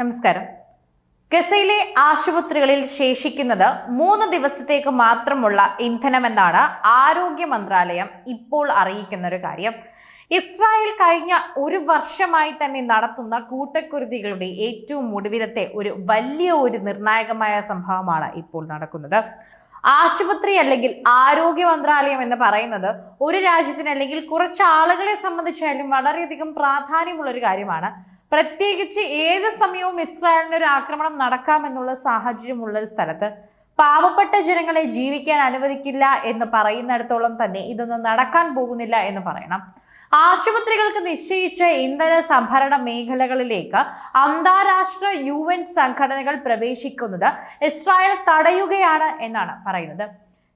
നമസ്കാരം. ഗസയിലെ ആശുപത്രികളിൽ ശേഷിക്കുന്നത് മൂന്ന് ദിവസത്തേക്ക് മാത്രമുള്ള ഇന്ധനമെന്നാണ് ആരോഗ്യ മന്ത്രാലയം ഇപ്പോൾ അറിയിക്കുന്ന ഒരു കാര്യം. ഇസ്രായേൽ കഴിഞ്ഞ ഒരു വർഷമായി തന്നെ നടത്തുന്ന കൂട്ടക്കുരുതികളുടെ ഏറ്റവും ഒടുവിലത്തെ ഒരു വലിയ ഒരു നിർണായകമായ സംഭവമാണ് ഇപ്പോൾ നടക്കുന്നത്. ആശുപത്രി അല്ലെങ്കിൽ ആരോഗ്യ മന്ത്രാലയം എന്ന് പറയുന്നത് ഒരു രാജ്യത്തിന് അല്ലെങ്കിൽ കുറച്ച് ആളുകളെ സംബന്ധിച്ചാലും വളരെയധികം പ്രാധാന്യമുള്ള ഒരു കാര്യമാണ്. പ്രത്യേകിച്ച് ഏത് സമയവും ഇസ്രായേലിന് ഒരു ആക്രമണം നടക്കാമെന്നുള്ള സാഹചര്യമുള്ള ഒരു സ്ഥലത്ത് പാവപ്പെട്ട ജനങ്ങളെ ജീവിക്കാൻ അനുവദിക്കില്ല എന്ന് പറയുന്നിടത്തോളം തന്നെ ഇതൊന്നും നടക്കാൻ പോകുന്നില്ല എന്ന് പറയണം. ആശുപത്രികൾക്ക് നിശ്ചയിച്ച ഇന്ധന സംഭരണ മേഖലകളിലേക്ക് അന്താരാഷ്ട്ര യു എൻ സംഘടനകൾ പ്രവേശിക്കുന്നത് ഇസ്രായേൽ തടയുകയാണ് എന്നാണ് പറയുന്നത്.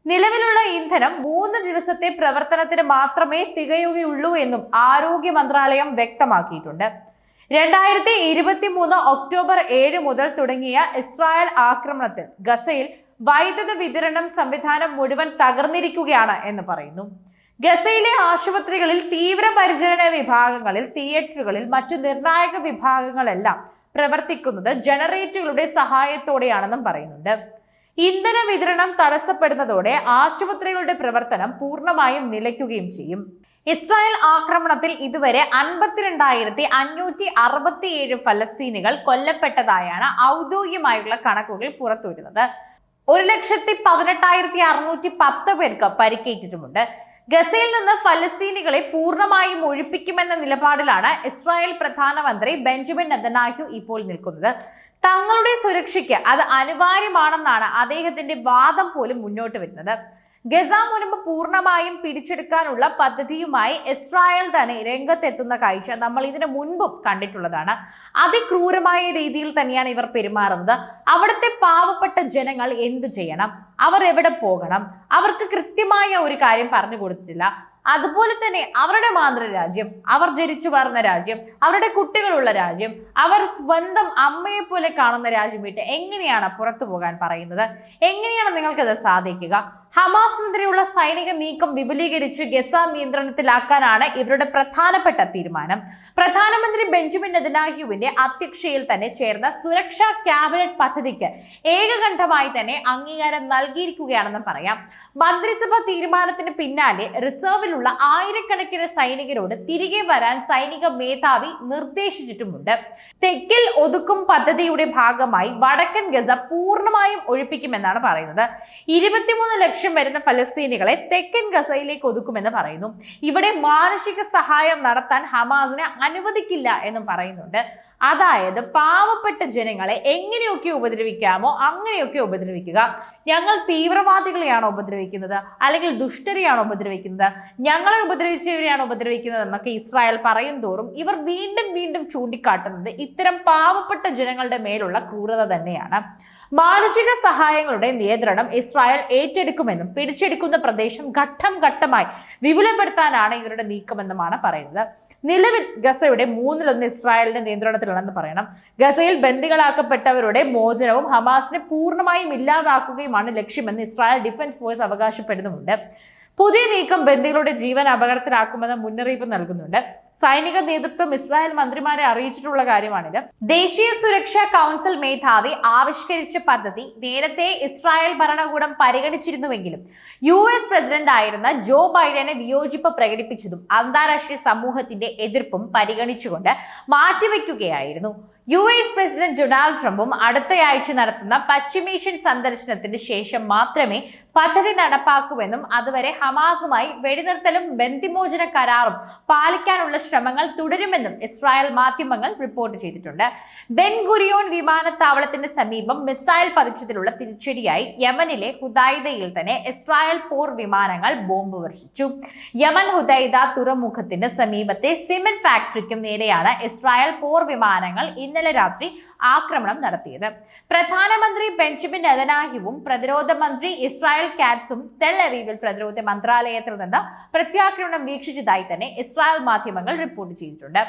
നിലവിലുള്ള ഇന്ധനം മൂന്ന് ദിവസത്തെ പ്രവർത്തനത്തിന് മാത്രമേ തികയുകയുള്ളൂ എന്നും ആരോഗ്യ മന്ത്രാലയം വ്യക്തമാക്കിയിട്ടുണ്ട്. രണ്ടായിരത്തി ഇരുപത്തി മൂന്ന് ഒക്ടോബർ ഏഴ് മുതൽ തുടങ്ങിയ ഇസ്രായേൽ ആക്രമണത്തിൽ ഗസയിൽ വൈദ്യുത വിതരണം സംവിധാനം മുഴുവൻ തകർന്നിരിക്കുകയാണ് എന്ന് പറയുന്നു. ഗസയിലെ ആശുപത്രികളിൽ തീവ്ര പരിചരണ വിഭാഗങ്ങളിൽ തിയേറ്ററുകളിൽ മറ്റു നിർണായക വിഭാഗങ്ങളെല്ലാം പ്രവർത്തിക്കുന്നത് ജനറേറ്ററുകളുടെ സഹായത്തോടെയാണെന്നും പറയുന്നുണ്ട്. ഇന്ധന വിതരണം തടസ്സപ്പെടുന്നതോടെ ആശുപത്രികളുടെ പ്രവർത്തനം പൂർണമായും നിലയ്ക്കുകയും ചെയ്യും. ഇസ്രായേൽ ആക്രമണത്തിൽ ഇതുവരെ അൻപത്തിരണ്ടായിരത്തി അഞ്ഞൂറ്റി അറുപത്തിയേഴ് ഫലസ്തീനികൾ കൊല്ലപ്പെട്ടതായാണ് ഔദ്യോഗികമായുള്ള കണക്കുകൾ പുറത്തുവരുന്നത്. ഒരു ലക്ഷത്തി പതിനെട്ടായിരത്തി അറുന്നൂറ്റി പത്ത് പേർക്ക് പരിക്കേറ്റിട്ടുമുണ്ട്. ഗസയിൽ നിന്ന് ഫലസ്തീനികളെ പൂർണമായും ഒഴിപ്പിക്കുമെന്ന നിലപാടിലാണ് ഇസ്രായേൽ പ്രധാനമന്ത്രി ബെഞ്ചമിൻ നെതന്യാഹു ഇപ്പോൾ നിൽക്കുന്നത്. തങ്ങളുടെ സുരക്ഷയ്ക്ക് അത് അനിവാര്യമാണെന്നാണ് അദ്ദേഹത്തിന്റെ വാദം പോലും മുന്നോട്ട് വരുന്നത്. ഗസ മുനമ്പ് പൂർണമായും പിടിച്ചെടുക്കാനുള്ള പദ്ധതിയുമായി ഇസ്രായേൽ തന്നെ രംഗത്തെത്തുന്ന കാഴ്ച നമ്മൾ ഇതിനു മുൻപും കണ്ടിട്ടുള്ളതാണ്. അതിക്രൂരമായ രീതിയിൽ തന്നെയാണ് ഇവർ പെരുമാറുന്നത്. അവിടുത്തെ പാവപ്പെട്ട ജനങ്ങൾ എന്തു ചെയ്യണം? അവർ എവിടെ പോകണം? അവർക്ക് കൃത്യമായ ഒരു കാര്യം പറഞ്ഞു കൊടുത്തില്ല അതുപോലെ തന്നെ അവരുടെ മാതൃരാജ്യം അവർ ജനിച്ചു വളർന്ന രാജ്യം അവരുടെ കുട്ടികളുള്ള രാജ്യം അവർ സ്വന്തം അമ്മയെ പോലെ കാണുന്ന രാജ്യം വിട്ട് എങ്ങനെയാണ് പുറത്തു പോകാൻ പറയുന്നത്? എങ്ങനെയാണ് നിങ്ങൾക്കത് സാധിക്കുക? ഹമാസിനെതിരെയുള്ള സൈനിക നീക്കം വിപുലീകരിച്ച് ഗസ നിയന്ത്രണത്തിലാക്കാനാണ് ഇവരുടെ പ്രധാനപ്പെട്ട തീരുമാനം. പ്രധാനമന്ത്രി ബെഞ്ചമിൻ നെതനാഹ്യുവിന്റെ അധ്യക്ഷയിൽ തന്നെ ചേർന്ന സുരക്ഷാ ക്യാബിനറ്റ് പദ്ധതിക്ക് ഏകകണ്ഠമായി തന്നെ അംഗീകാരം നൽകിയിരിക്കുകയാണെന്ന് പറയാം. മന്ത്രിസഭ തീരുമാനത്തിന് പിന്നാലെ റിസർവിലുള്ള ആയിരക്കണക്കിന് സൈനികരോട് തിരികെ വരാൻ സൈനിക മേധാവി നിർദ്ദേശിച്ചിട്ടുമുണ്ട്. തെക്കിൽ ഒതുക്കും പദ്ധതിയുടെ ഭാഗമായി വടക്കൻ ഗസ പൂർണമായും ഒഴിപ്പിക്കുമെന്നാണ് പറയുന്നത്. ഇരുപത്തിമൂന്ന് ലക്ഷം വരുന്ന ഫലസ്തീനികളെ തെക്കൻ ഗസയിലേക്ക് ഒതുക്കുമെന്ന് പറയുന്നു. ഇവിടെ മാനുഷിക സഹായം നടത്താൻ ഹമാസിനെ അനുവദിക്കില്ല എന്നും പറയുന്നുണ്ട്. അതായത് പാവപ്പെട്ട ജനങ്ങളെ എങ്ങനെയൊക്കെ ഉപദ്രവിക്കാമോ അങ്ങനെയൊക്കെ ഉപദ്രവിക്കുക. ഞങ്ങൾ തീവ്രവാദികളെയാണോ ഉപദ്രവിക്കുന്നത്? അല്ലെങ്കിൽ ദുഷ്ടരെയാണോ ഉപദ്രവിക്കുന്നത്? ഞങ്ങളെ ഉപദ്രവിച്ചവരെയാണോ ഉപദ്രവിക്കുന്നത് എന്നൊക്കെ ഇസ്രായേൽ പറയും തോറും ഇവർ വീണ്ടും വീണ്ടും ചൂണ്ടിക്കാട്ടുന്നത് ഇത്തരം പാവപ്പെട്ട ജനങ്ങളുടെ മേലുള്ള ക്രൂരത തന്നെയാണ്. മാനുഷിക സഹായങ്ങളുടെ നിയന്ത്രണം ഇസ്രായേൽ ഏറ്റെടുക്കുമെന്നും പിടിച്ചെടുക്കുന്ന പ്രദേശം ഘട്ടം ഘട്ടമായി വിപുലപ്പെടുത്താനാണ് ഇവരുടെ നീക്കമെന്നുമാണ് പറയുന്നത്. നിലവിൽ ഗസയുടെ മൂന്നിലൊന്ന് ഇസ്രായേലിന്റെ നിയന്ത്രണത്തിലാണെന്ന് പറയണം. ഗസയിൽ ബന്ദികളാക്കപ്പെട്ടവരുടെ മോചനവും ഹമാസിനെ പൂർണമായും ഇല്ലാതാക്കുകയുമാണ് ലക്ഷ്യമെന്ന് ഇസ്രായേൽ ഡിഫൻസ് ഫോഴ്സ് അവകാശപ്പെടുന്നുമുണ്ട്. പുതിയ നീക്കം ബന്ദികളുടെ ജീവൻ അപകടത്തിലാക്കുമെന്ന് മുന്നറിയിപ്പ് നൽകുന്നുണ്ട്. സൈനിക നേതൃത്വം ഇസ്രായേൽ മന്ത്രിമാരെ അറിയിച്ചിട്ടുള്ള കാര്യമാണിത്. ദേശീയ സുരക്ഷാ കൗൺസിൽ മേധാവി ആവിഷ്കരിച്ച പദ്ധതി നേരത്തെ ഇസ്രായേൽ ഭരണകൂടം പരിഗണിച്ചിരുന്നുവെങ്കിലും യു എസ് പ്രസിഡന്റ് ആയിരുന്ന ജോ ബൈഡനെ വിയോജിപ്പ് പ്രകടിപ്പിച്ചതും അന്താരാഷ്ട്ര സമൂഹത്തിന്റെ എതിർപ്പും പരിഗണിച്ചുകൊണ്ട് മാറ്റിവെക്കുകയായിരുന്നു. യു എസ് പ്രസിഡന്റ് ഡൊണാൾഡ് ട്രംപും അടുത്തയാഴ്ച നടത്തുന്ന പശ്ചിമേഷ്യൻ സന്ദർശനത്തിന് ശേഷം മാത്രമേ പദ്ധതി നടപ്പാക്കുമെന്നും അതുവരെ ഹമാസുമായി വെടിനിർത്തലും ബന്ധിമോചന കരാറും പാലിക്കാനുള്ള ശ്രമങ്ങൾ തുടരുമെന്നും ഇസ്രായേൽ മാധ്യമങ്ങൾ റിപ്പോർട്ട് ചെയ്തിട്ടുണ്ട്. ബെൻ ഗുരിയോൺ വിമാനത്താവളത്തിന് സമീപം മിസൈൽ പതിച്ചതിലുള്ള തിരിച്ചടിയായി യമനിലെ ഹുദൈദയിൽ തന്നെ ഇസ്രായേൽ പോർ വിമാനങ്ങൾ ബോംബ് വർഷിച്ചു. യമൻ ഹുദൈദ തുറമുഖത്തിന് സമീപത്തെ സിമെന്റ് ഫാക്ടറിക്കും നേരെയാണ് ഇസ്രായേൽ പോർ വിമാനങ്ങൾ ഇന്നലെ രാത്രി ആക്രമണം നടത്തിയത്. പ്രധാനമന്ത്രി ബെഞ്ചമിൻ നെതനാഹുവും പ്രതിരോധ മന്ത്രി ഇസ്രായേൽ കാറ്റ്സും തെൽ അവീവിൽ പ്രതിരോധ മന്ത്രാലയത്തിൽ നിന്ന് പ്രത്യാക്രമണം വീക്ഷിച്ചതായി തന്നെ ഇസ്രായേൽ മാധ്യമങ്ങൾ റിപ്പോർട്ട് ചെയ്തിട്ടുണ്ട്.